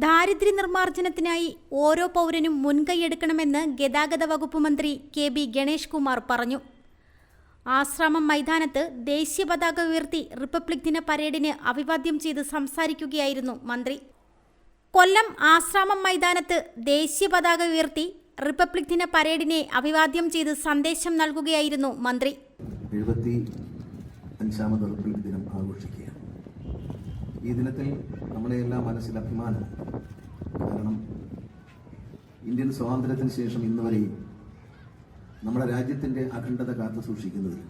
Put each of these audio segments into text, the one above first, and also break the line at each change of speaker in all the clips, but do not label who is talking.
ദാരിദ്ര്യ നിർമ്മാർജനത്തിനായി ഓരോ പൗരനും മുൻകൈയെടുക്കണമെന്ന് ഗതാഗത വകുപ്പ് മന്ത്രി കെ ബി ഗണേഷ് കുമാർ പറഞ്ഞു. ആശ്രമം മൈതാനത്ത് ദേശീയ പതാക ഉയർത്തി റിപ്പബ്ലിക് ദിന പരേഡിന് അഭിവാദ്യം ചെയ്ത് സംസാരിക്കുകയായിരുന്നു മന്ത്രി. കൊല്ലം ആശ്രാമം മൈതാനത്ത് ദേശീയ പതാക ഉയർത്തി റിപ്പബ്ലിക് ദിന പരേഡിനെ അഭിവാദ്യം ചെയ്ത് സന്ദേശം നൽകുകയായിരുന്നു മന്ത്രി.
എഴുപത്തി അഞ്ചാമത് റിപ്പബ്ലിക് ദിനം ആഘോഷിക്കുകയാണ്. ഈ ദിനത്തിൽ നമ്മളെല്ലാം മനസ്സിൽ അഭിമാനം. കാരണം ഇന്ത്യൻ സ്വാതന്ത്ര്യത്തിന് ശേഷം ഇന്ന് വരെയും നമ്മുടെ രാജ്യത്തിന്റെ അഖണ്ഡത കാത്തു സൂക്ഷിക്കുന്നതിൽ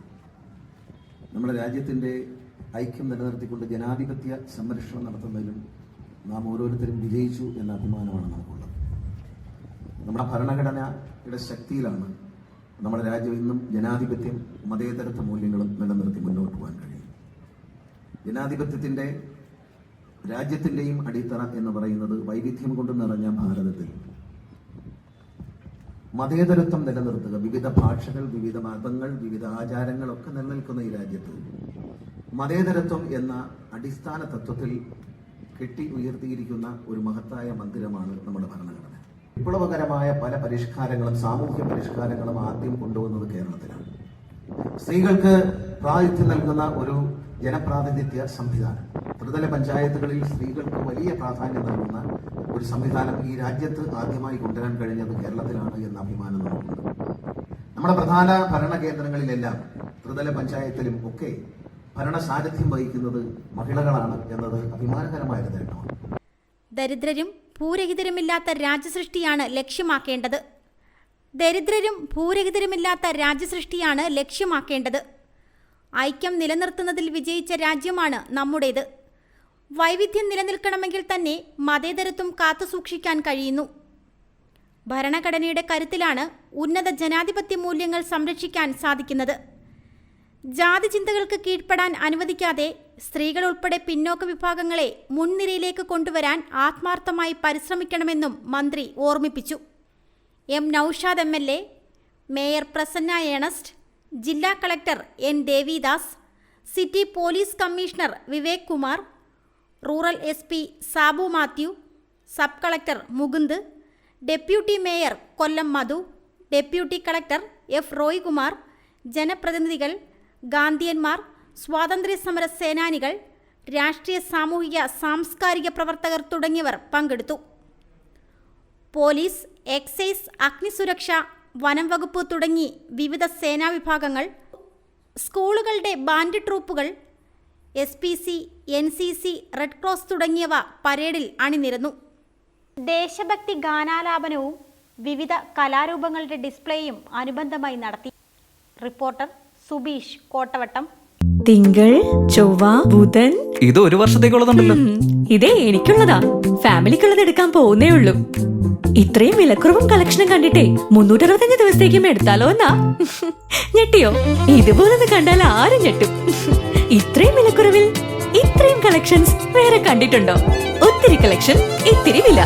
നമ്മുടെ രാജ്യത്തിന്റെ ഐക്യം നിലനിർത്തിക്കൊണ്ട് ജനാധിപത്യ സംരക്ഷണം നടത്തുന്നതിലും നാം ഓരോരുത്തരും വിജയിച്ചു എന്ന അഭിമാനമാണ് നമുക്കുള്ളത്. നമ്മുടെ ഭരണഘടനയുടെ ശക്തിയിലാണ് നമ്മുടെ രാജ്യം ഇന്നും ജനാധിപത്യം മതേതരത്വ മൂല്യങ്ങളും നിലനിർത്തി മുന്നോട്ട് പോകാൻ കഴിയും ജനാധിപത്യത്തിന്റെ രാജ്യത്തിന്റെയും അടിത്തറ എന്ന് പറയുന്നത് വൈവിധ്യം കൊണ്ട് നിറഞ്ഞ ഭാരതത്തിൽ. മതേതരത്വം നിലനിർത്തുക വിവിധ ഭാഷകൾ വിവിധ മതങ്ങൾ വിവിധ ആചാരങ്ങളൊക്കെ നിലനിൽക്കുന്ന ഈ രാജ്യത്ത് മതേതരത്വം എന്ന അടിസ്ഥാന തത്വത്തിൽ കെട്ടി ഉയർത്തിയിരിക്കുന്ന ഒരു മഹത്തായ മന്ദിരമാണ് നമ്മുടെ ഭരണഘടന. വിപ്ലവകരമായ പല പരിഷ്കാരങ്ങളും സാമൂഹ്യ പരിഷ്കാരങ്ങളും ആദ്യം കൊണ്ടുവന്നത് കേരളത്തിലാണ്. സ്ത്രീകൾക്ക് പ്രാതിനിധ്യം നൽകുന്ന ഒരു ജനപ്രാതിനിധ്യ സംവിധാനം. ത്രിതല പഞ്ചായത്തുകളിൽ സ്ത്രീകൾക്ക് വലിയ പ്രാധാന്യം നൽകുന്ന ഒരു സംവിധാനം ഈ രാജ്യത്ത് ആദ്യമായി കൊണ്ടുവരാൻ കഴിഞ്ഞത് കേരളത്തിലാണ് എന്ന അഭിമാനം നമുക്കുണ്ട്. നമ്മുടെ പ്രധാന ഭരണ കേന്ദ്രങ്ങളിലെല്ലാം ത്രിതല പഞ്ചായത്തിലും ഒക്കെ ഭരണ സാരഥ്യം വഹിക്കുന്നത് മഹിളകളാണ് എന്നത് അഭിമാനകരമായ നേട്ടമാണ്.
ദരിദ്രരും ഭൂരഹിതരുമില്ലാത്ത രാജ്യസൃഷ്ടിയാണ് ലക്ഷ്യമാക്കേണ്ടത്. ദരിദ്രരും ഭൂരഹിതരുമില്ലാത്ത രാജ്യസൃഷ്ടിയാണ് ലക്ഷ്യമാക്കേണ്ടത്. ഐക്യം നിലനിർത്തുന്നതിൽ വിജയിച്ച രാജ്യമാണ് നമ്മുടേത്. വൈവിധ്യം നിലനിൽക്കണമെങ്കിൽ തന്നെ മതേതരത്വം കാത്തുസൂക്ഷിക്കാൻ കഴിയുന്നു. ഭരണഘടനയുടെ കരുത്തിലാണ് ഉന്നത ജനാധിപത്യ മൂല്യങ്ങൾ സംരക്ഷിക്കാൻ സാധിക്കുന്നത്. ജാതി ചിന്തകൾക്ക് കീഴ്പ്പെടാൻ അനുവദിക്കാതെ സ്ത്രീകൾ ഉൾപ്പെടെ പിന്നോക്ക വിഭാഗങ്ങളെ മുൻനിരയിലേക്ക് കൊണ്ടുവരാൻ ആത്മാർത്ഥമായി പരിശ്രമിക്കണമെന്നും മന്ത്രി ഓർമ്മിപ്പിച്ചു. M Naushad M L A mayor Prasanna Ernest ജില്ലാ collector N Devidas city police commissioner Vivek Kumar rural S P Sabu Mathew sub collector Mukund deputy mayor Kollam Madhu deputy collector F Roykumar ജനപ്രതിനിധികൾ ഗാന്ധിയന്മാർ സ്വാതന്ത്ര്യ സമര സേനാനികൾ രാഷ്ട്രീയ സാമൂഹിക സാംസ്കാരിക പ്രവർത്തകർ തുടങ്ങിയവർ പങ്കെടുത്തു. പോലീസ് എക്സൈസ് അഗ്നിസുരക്ഷ വനം വകുപ്പ് തുടങ്ങി വിവിധ സേനാ വിഭാഗങ്ങൾ സ്കൂളുകളുടെ band ട്രൂപ്പുകൾ S P C N C C red cross തുടങ്ങിയവ പരേഡിൽ അണിനിരന്നു. ദേശഭക്തി ഗാനാലാപനവും വിവിധ കലാരൂപങ്ങളുടെ ഡിസ്പ്ലേയും അനുബന്ധമായി നടത്തി. റിപ്പോർട്ടർ സുബീഷ് കോട്ടവട്ടം.
തിങ്കൾ ചൊവ്വ ബുധൻ.
ഇത് ഒരു വർഷത്തേക്കുള്ളതുണ്ടല്ലോ.
ഇതേ എനിക്കുള്ളതാ. ഫാമിലിക്കുള്ളത് എടുക്കാൻ പോകുന്നേ ഉള്ളൂ. ഇത്രയും വിലക്കുറവും കളക്ഷനും കണ്ടിട്ടേ മുന്നൂറ്ററുപത്തഞ്ച് ദിവസത്തേക്കും എടുത്താലോ എന്നാ? ഞെട്ടിയോ? ഇതുപോലൊന്ന് കണ്ടാൽ ആരും ഞെട്ടും. ഇത്രയും വിലക്കുറവിൽ ഇത്രയും കളക്ഷൻസ് വേറെ കണ്ടിട്ടുണ്ടോ? ഒത്തിരി കളക്ഷൻ ഇത്തിരി വില.